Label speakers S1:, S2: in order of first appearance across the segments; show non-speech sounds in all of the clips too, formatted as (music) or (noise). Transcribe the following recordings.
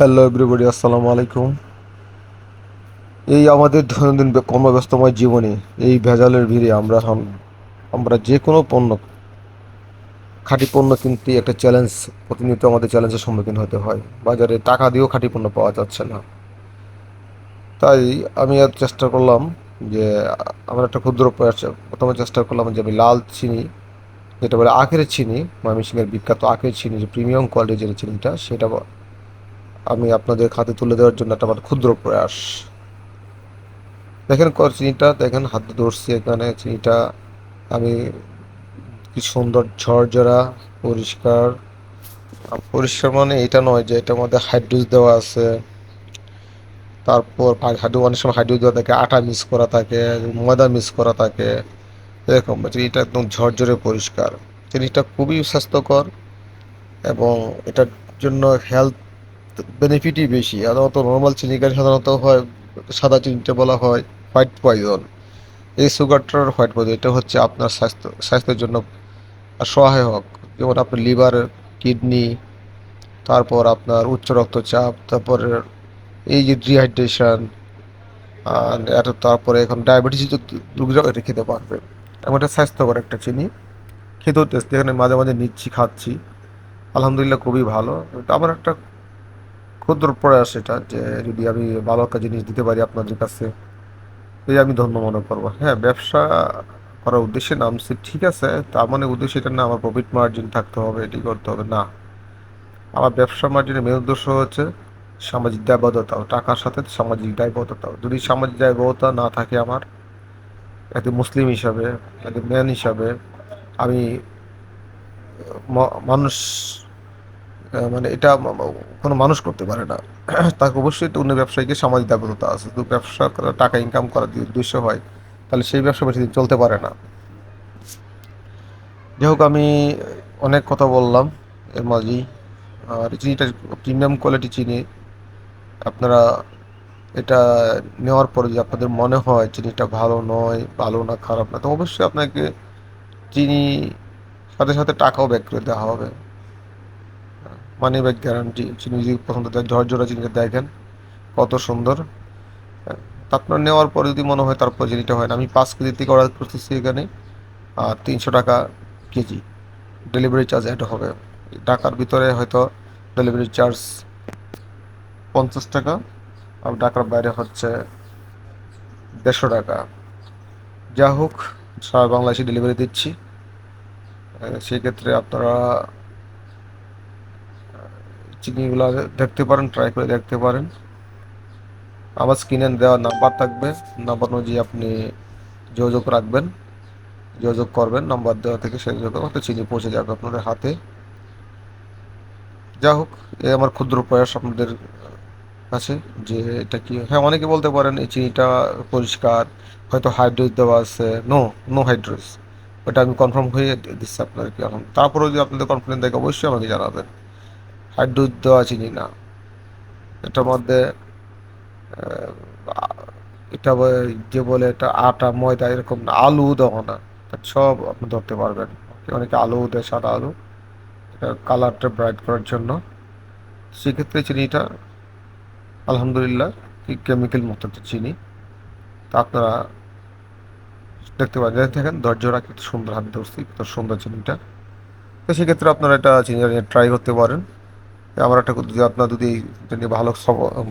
S1: Hello everybody আসসালামু আলাইকুম এই আমাদের দৈনন্দিন কর্মব্যস্তময় জীবনে এই ভেজালের ভিড়ে আমরা আমরা যে কোনো পণ্য, খাঁটি পণ্য কিনতে একটা চ্যালেঞ্জ প্রতিনিয়ত আমাদের চ্যালেঞ্জের সম্মুখীন হতে হয়। বাজারে টাকা দিয়েও খাঁটি পণ্য পাওয়া যাচ্ছে না। তাই আমি আর চেষ্টা করলাম যে, আমার একটা ক্ষুদ্র প্রয়াস প্রথমে চেষ্টা করলাম যে আমি লাল চিনি, যেটা বলে আখের চিনি, ময়মনসিংহের বিখ্যাত আখের চিনি, যে প্রিমিয়াম কোয়ালিটির যে চিনিটা, সেটা আমি আপনাদের খাতে তুলে দেওয়ার জন্য একটা আমার ক্ষুদ্র প্রয়াস। দেখেন চিনিটা, দেখেন হাতে ধরছি এখানে চিনিটা। আমি কি সুন্দর ঝরঝরা, পরিষ্কার। পরিষ্কার মানে এটা নয় যে এটার মধ্যে হাইড্রোজ দেওয়া আছে। তারপর হাইড্রো অনেক সময় হাইড্রোজ দেওয়া থাকে, আটা মিক্স করা থাকে, ময়দা মিক্স করা থাকে। এরকম চিনিটা একদম ঝরঝরে পরিষ্কার। চিনিটা খুবই স্বাস্থ্যকর এবং এটার জন্য হেলথ বেনিফিটই বেশি। সাধারণত নর্মাল চিনিকে সাধারণত হয়, সাদা চিনিটা বলা হয় হোয়াইট পয়জন এই সুগারটার হোয়াইট পয়জন এটা হচ্ছে আপনার স্বাস্থ্য, স্বাস্থ্যের জন্য সহায়ক যেমন আপনার লিভার কিডনি তারপর আপনার উচ্চ রক্তচাপ, তারপর এই যে ডিহাইড্রেশন আর এত তারপরে এখন ডায়াবেটিস রোগীরাও এটা খেতে পারবে। এমন একটা স্বাস্থ্যকর একটা চিনি। খেতেও টেস্ট এখানে মাঝে মাঝে নিচ্ছি, খাচ্ছি। আলহামদুলিল্লাহ খুবই ভালো। আমার একটা ক্ষুদ্র প্রয়াস এটা যে যদি আমি ভালো একটা জিনিস দিতে পারি আপনাদের কাছে, এই আমি ধন্য মনে করব। হ্যাঁ ব্যবসা করার উদ্দেশ্যে নামছি ঠিক আছে, তার মানে উদ্দেশ্য এটা না আমার প্রফিট মার্জিন থাকতে হবে, এটি করতে হবে, না। আমার ব্যবসা মার্জিনের মেন উদ্দেশ্য হচ্ছে সামাজিক দায়বদ্ধতা, টাকার সাথে সামাজিক দায়বদ্ধতা। যদি সামাজিক দায়বদ্ধতা না থাকে আমার, একজন মুসলিম হিসাবে, একজন ম্যান হিসাবে, আমি মানুষ মানে এটা কোনো মানুষ করতে পারে না। (clears throat) তাকে অবশ্যই তো অন্য ব্যবসায়ীকে সামাজিক দায়বদ্ধতা আছে। যদি ব্যবসা করা টাকা ইনকাম করার যদি উদ্দেশ্য হয়, তাহলে সেই ব্যবসা বেশি দিন চলতে পারে না। যাই হোক, আমি অনেক কথা বললাম এর মাঝেই আর চিনিটা প্রিমিয়াম কোয়ালিটি চিনি। আপনারা এটা নেওয়ার পরে যদি আপনাদের মনে হয় চিনিটা ভালো নয়, ভালো না খারাপ না, তো অবশ্যই আপনাকে চিনি সাথে সাথে টাকাও ব্যাক করে দেওয়া হবে। মানি ব্যাক গ্যারান্টি, চিনি যদি পছন্দ দেয় ঝরঝরা চিনিটা দেখেন, কত সুন্দর। আপনার নেওয়ার পরে যদি মনে হয় তারপর চিনিটা হয় না। আমি পাঁচ কেজি থেকে অর্ডার করতেছি এখানে, আর তিনশো টাকা কেজি। ডেলিভারি চার্জ অ্যাড হবে। ঢাকার ভিতরে হয়তো ডেলিভারি চার্জ পঞ্চাশ টাকা, আর ঢাকার বাইরে হচ্ছে দেড়শো টাকা। যা হোক, সারা বাংলাদেশে ডেলিভারি দিচ্ছি। সেক্ষেত্রে আপনারা চিনিগুলো দেখতে পারেন ট্রাই করে দেখতে পারেন। আমার স্ক্রিনে দেওয়া নাম্বার থাকবে নাম্বার অনুযায়ী আপনি যোগাযোগ রাখবেন, যোগাযোগ করবেন নাম্বার দেওয়া থেকে সেই যোগাযোগ হয়তো চিনি পৌঁছে যাবে আপনাদের হাতে। যা হোক এই আমার ক্ষুদ্র প্রয়াস আপনাদের কাছে যে এটা কি হ্যাঁ অনেকে বলতে পারেন এই চিনিটা পরিষ্কার, হয়তো হাইড্রোজ দেওয়া আছে নো নো হাইড্রোজ ওটা আমি কনফার্ম হয়ে দিচ্ছি আপনাদেরকে এখন। তারপরেও যদি আপনাদের কনফিডেন্স থাকে, অবশ্যই আমাকে জানাবেন। হাইড্রোজ দেওয়া চিনি না। এটার মধ্যে এটা যে বলে এটা আটা, ময়দা এরকম না, আলু দেওয়া না। সব আপনি ধরতে পারবেন। অনেকে আলু দেয়, সাদা আলু। কালারটা ব্রাইট করার জন্য। সেক্ষেত্রে চিনিটা, আলহামদুলিল্লাহ কেমিক্যাল মুক্ত চিনি। তা আপনারা দেখতে পারেন। দেখেন দেখেন দরজারা কত সুন্দর হাতে ধরছি, কত সুন্দর চিনিটা। তো সেক্ষেত্রে আপনারা এটা চিনি ট্রাই করতে পারেন। আমার একটা যদি আপনার যদি এটা নিয়ে ভালো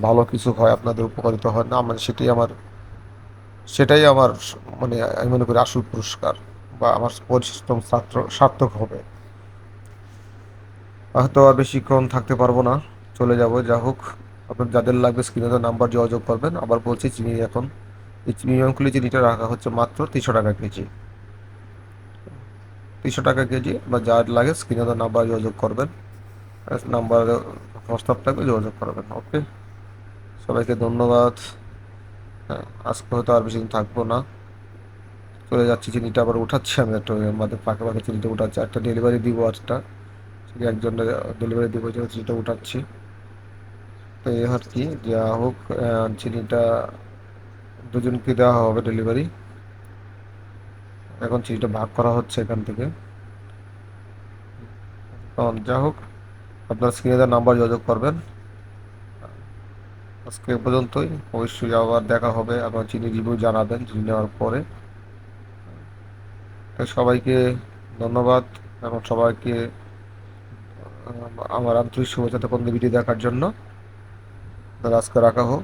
S1: ভালো কিছু হয়, আপনাদের উপকারিত হয়, না মানে সেটাই আমার সেটাই আমার মানে আমি মনে করি আসল পুরস্কার বা আমার পরিশ্রম ছাত্র সার্থক হবে। হয়তো আর বেশিক্ষণ থাকতে পারব না, চলে যাব, যা হোক। আপনার যাদের লাগবে স্ক্রিনে তো নাম্বার যোগাযোগ করবেন। আবার বলছি, চিনি এখন, এই মিনিমামগুলি চিনিটা রাখা হচ্ছে মাত্র তিনশো টাকা কেজি। তিনশো টাকা কেজি বা যার লাগে স্ক্রিনে তো নাম্বার যোগাযোগ করবেন। নাম্বার প্রস্তাব থাকবে যোগাযোগ করবেন ওকে সবাইকে ধন্যবাদ। হ্যাঁ আজকে হয়তো আর বেশি দিন থাকব না। চলে যাচ্ছি, চিনিটা আবার উঠাচ্ছি আমি একটু আমাদের ফাঁকে ফাঁকে চিনিটা উঠাচ্ছি। একটা ডেলিভারি দিব আজটা। চিনি একজনের ডেলিভারি দিব যে চিনিটা উঠাচ্ছি। তো এই আর কি, যা হোক চিনিটা দুজনকে দেওয়া হবে ডেলিভারি এখন চিনিটা ভাগ করা হচ্ছে এখান থেকে। যা হোক আপনার স্ক্রিনে দেওয়ার নাম্বার যোগাযোগ করবেন। আজকে পর্যন্তই। অবশ্যই আবার দেখা হবে, আপনার চিনি রিভিউ জানাবেন চিনি নেওয়ার পরে। সবাইকে ধন্যবাদ। এবং সবাইকে আমার আন্তরিক শুভেচ্ছা তখন ভিডিও দেখার জন্য। তাহলে আজকে রাখা হোক।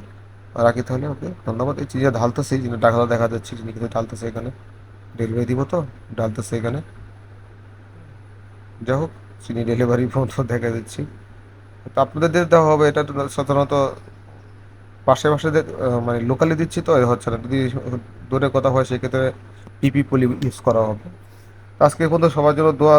S1: রাখি তাহলে, ওকে। ধন্যবাদ। এই চিনি ঢালতেছে চিনি ডাকলা দেখা যাচ্ছে চিনি কিন্তু ঢালতেছে এখানে। ডেলিভারি দিব তো? ঢালতেছে এখানে। যাই হোক। চিনি ডেলিভারি মতো দেখা যাচ্ছি। তো আপনাদের দিয়ে দেওয়া হবে, এটা তো সাধারণত পাশে পাশে মানে লোকালি দিচ্ছি তো হচ্ছে না। যদি দূরে কথা হয়, সেক্ষেত্রে পিপি পলি ইউজ করা হবে। আজকে পর্যন্ত সবার জন্য দোয়া